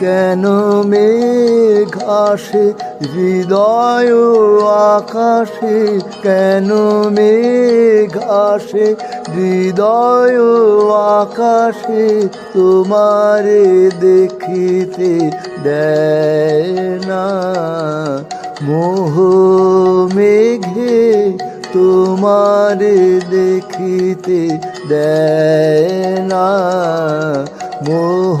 কেন মেঘ আসে, হৃদয় আকাশে? কেন মেঘ আসে, হৃদয় আকাশে? তোমারে দেখিতে দেয় না। মোহ মেঘে তোমারে দেখিতে দেয় না। মোহ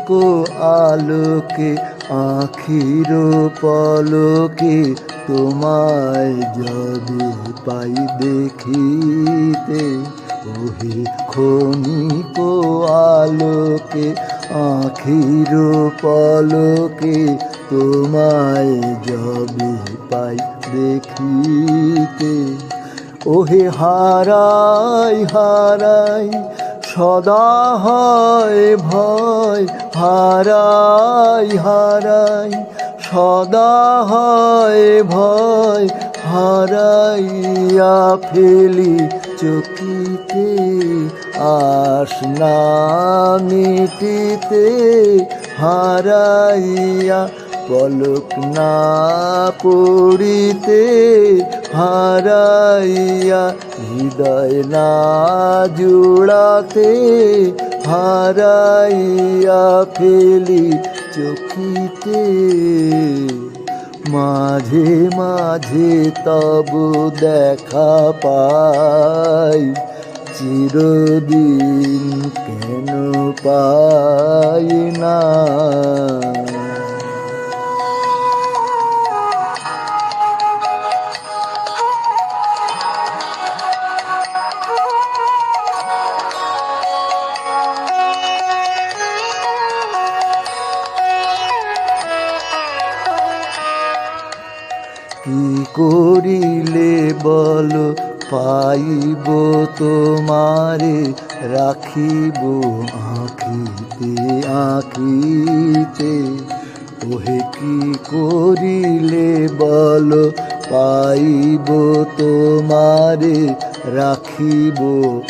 ক্ষণিক আলোকে আখির পলকে তোমায় যদি পাই দেখিতে ওহে ক্ষণিক আলোকে আখির পলকে তোমায় যদি পাই দেখিতে ওহে হারাই হারাই সদা হয় ভয়, হারাই হারাই। সদা হয় ভয়, হারাইয়া ফেলি চকিতে আস না মিটিতে, হারাইয়া পলক না পড়িতে হারাইয়া হৃদয় না জুড়াতে হারাইয়া ফেলি চোখিতে মাঝে মাঝে তবু দেখা পাই, চিরদিন কেন পাই না। কি করিলে বল? পাইব তোমারে, রাখিব আঁখিতে আঁখিতে। ওহে কি করিলে বল? পাইব তোমারে, রাখিব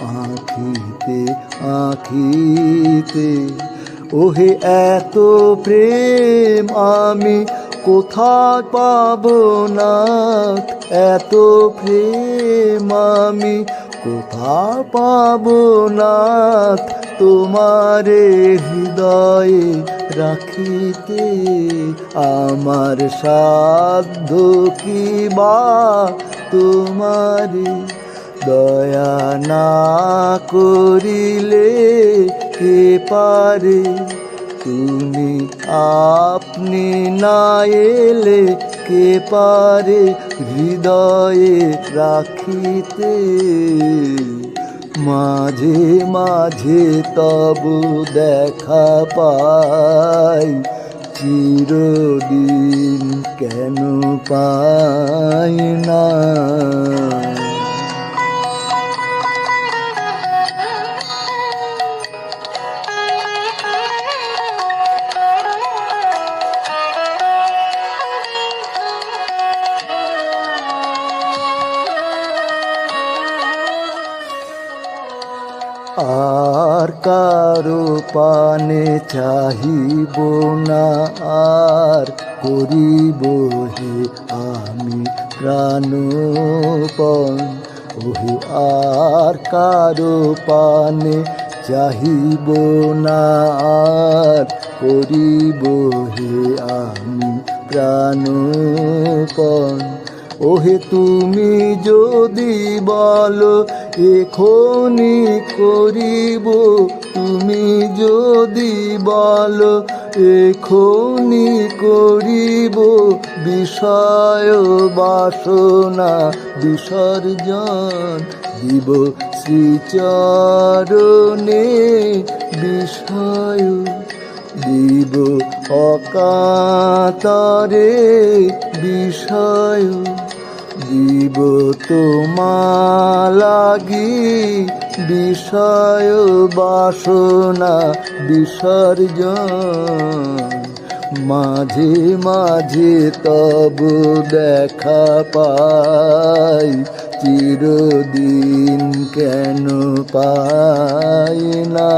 আঁখিতে আঁখিতে। ওহে এত প্রেম আমি কোথায় পাবো না এত প্রেম আমি কোথায় পাবো না তোমারে হৃদয়ে রাখিতে আমার সাধ্য কি বা তোমারে দয়া না করিলে কে পারে? তুমি আপনি না এলে কে পারে হৃদয়ে রাখিতে? মাঝে মাঝে তবু দেখা পাই, চিরদিন কেন পাই না? আর কারও পানে চাহিব না, আর করিব হে আমি প্রাণপণ। ওহে আর কারও পানে চাহিব না, আর করিব হে আমি প্রাণপণ। ওহে তুমি যদি বলো এখনি করিব, তুমি যদি বলো এখনি করিব, বিষয় বাসনা বিসর্জন দিব শ্রীচরণে বিষয় দিব অকাতরে বিষয় দিব তোমালাগি বিষয় বাসনা বিসর্জন। মাঝে মাঝে তব দেখা পাই চিরদিন কেন পাই না?